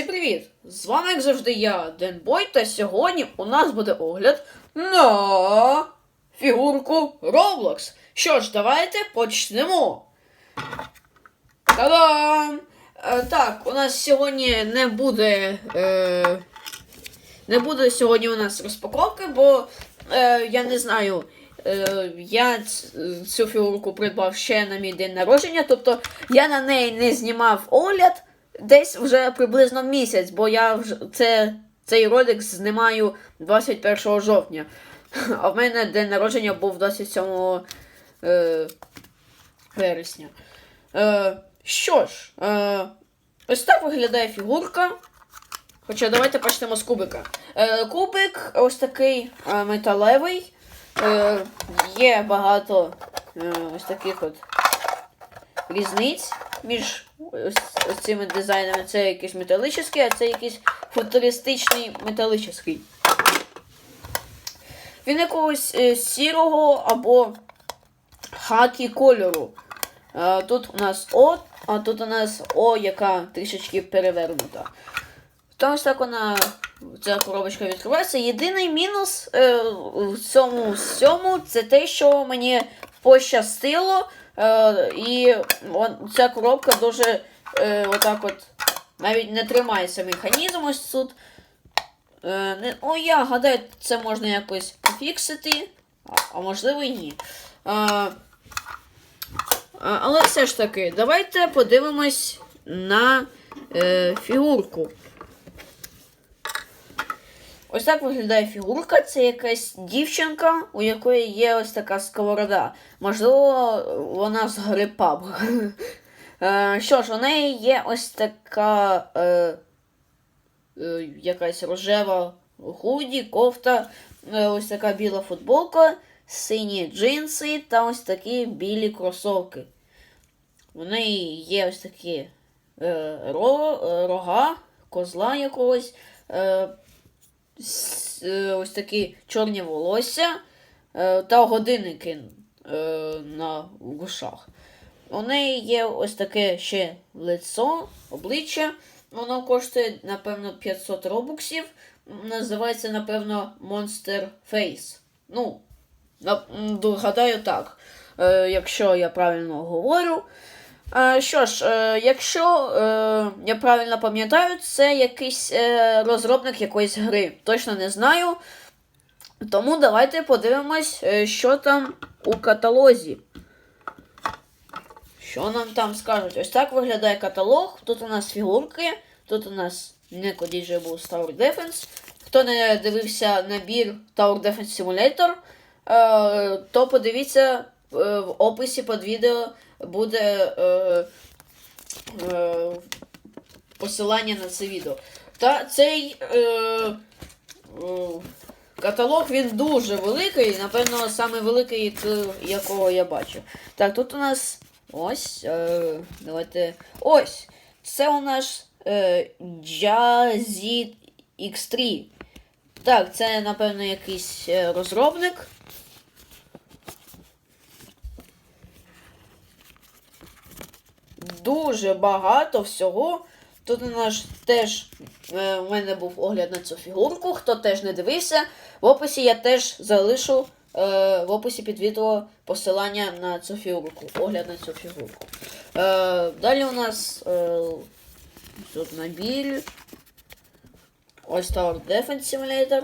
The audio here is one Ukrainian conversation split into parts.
Всім привіт! З вами, як завжди, я, Денбой, та сьогодні у нас буде огляд на фігурку Roblox. Що ж, давайте почнемо. Та-дам! Е, так, у нас сьогодні не буде. Е, не буде сьогодні у нас розпаковки, бо е, я не знаю. Е, я цю фігурку придбав ще на мій день народження, тобто я на неї не знімав огляд десь вже приблизно місяць, бо я вже це, цей ролик знімаю 21 жовтня. А в мене день народження був 27 е, вересня. Е, що ж, е, ось так виглядає фігурка. Хоча давайте почнемо з кубика. Е, кубик ось такий е, металевий. Е, є багато е, ось таких от різниць між ось, ось цими дизайнами. Це якийсь металічний, а це якийсь футуристичний металічний. Він якогось е, сірого або хакі кольору. Е, тут у нас О, а тут у нас О, яка трішечки перевернута. Та ось так вона ця коробочка відкривається. Єдиний мінус е, в цьому всьому це те, що мені пощастило. Е, і он, ця коробка дуже е, отак от навіть не тримається механізм ось тут. Е, не, о, я гадаю, це можна якось пофіксити, а, а можливо і ні. Е, е, але все ж таки, давайте подивимось на е, фігурку. Ось так виглядає фігурка. Це якась дівчинка, у якої є ось така сковорода. Можливо, вона з гри PUBG. Е, Що ж, у неї є ось така е, е, якась рожева худі, кофта, е, ось така біла футболка, сині джинси та ось такі білі кросовки. У неї є ось такі е, ро, е, рога, козла якогось. Е, с- е, ось такі чорні волосся е, та годинники е, на вушах. У неї є ось таке ще лицо, обличчя. Воно коштує, напевно, 500 робоксів. Називається, напевно, Monster Face. Ну, гадаю так, е, якщо я правильно говорю. Е, Що ж, е, якщо я правильно пам'ятаю, це якийсь розробник якоїсь гри. Точно не знаю. Тому давайте подивимось, що там у каталозі. Що нам там скажуть? Ось так виглядає каталог. Тут у нас фігурки, тут у нас Neko DJ Boost Tower Defense. Хто не дивився набір Tower Defense Simulator, е, то подивіться е, в описі під відео буде е, посилання на це відео. Та цей каталог він дуже великий, напевно, саме великий, якого я бачив. Так, тут у нас ось. Е, давайте. Ось. Це у нас е, Jazzy X3. Так, це, напевно, якийсь е, розробник. Дуже багато всього. Тут у нас теж е, у мене був огляд на цю фігурку. Хто теж не дивився, в описі я теж залишу е, в описі під відео посилання на цю фігурку. Огляд на цю фігурку. Е, далі у нас е, тут набір. Ось Tower Defense Simulator.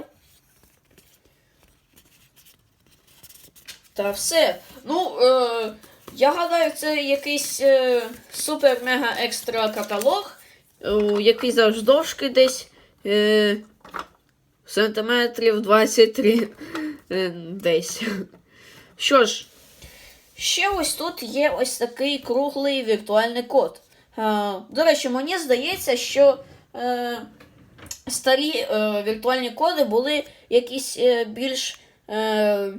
Та все. Ну, е, я гадаю, це якийсь е, супер-мега-екстра каталог, е, який завждовжки десь е, сантиметрів 23 е, десь. Що ж, ще ось тут є ось такий круглий віртуальний код. Е, до речі, мені здається, що е, старі е, віртуальні коди були якісь е, більш. Е,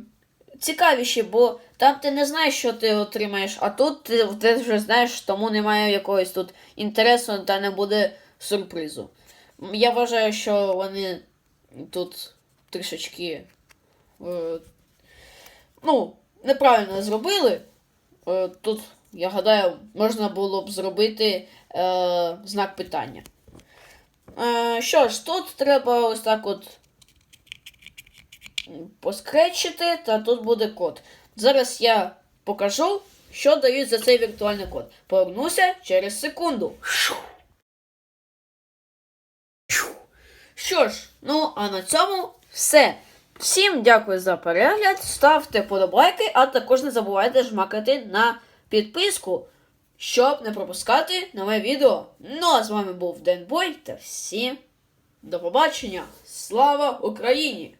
цікавіші, бо там ти не знаєш, що ти отримаєш, а тут ти, вже знаєш, тому немає якогось тут інтересу та не буде сюрпризу. Я вважаю, що вони тут трішечки е, ну, неправильно зробили. Е, тут, я гадаю, можна було б зробити е, знак питання. Е, що ж, тут треба ось так от поскречити, та тут буде код. Зараз я покажу, що дають за цей віртуальний код. Повернуся через секунду. Що ж, ну а на цьому все. Всім дякую за перегляд. Ставте подобайки, а також не забувайте жмакати на підписку, щоб не пропускати нове відео. Ну а з вами був Денбой та всім до побачення. Слава Україні!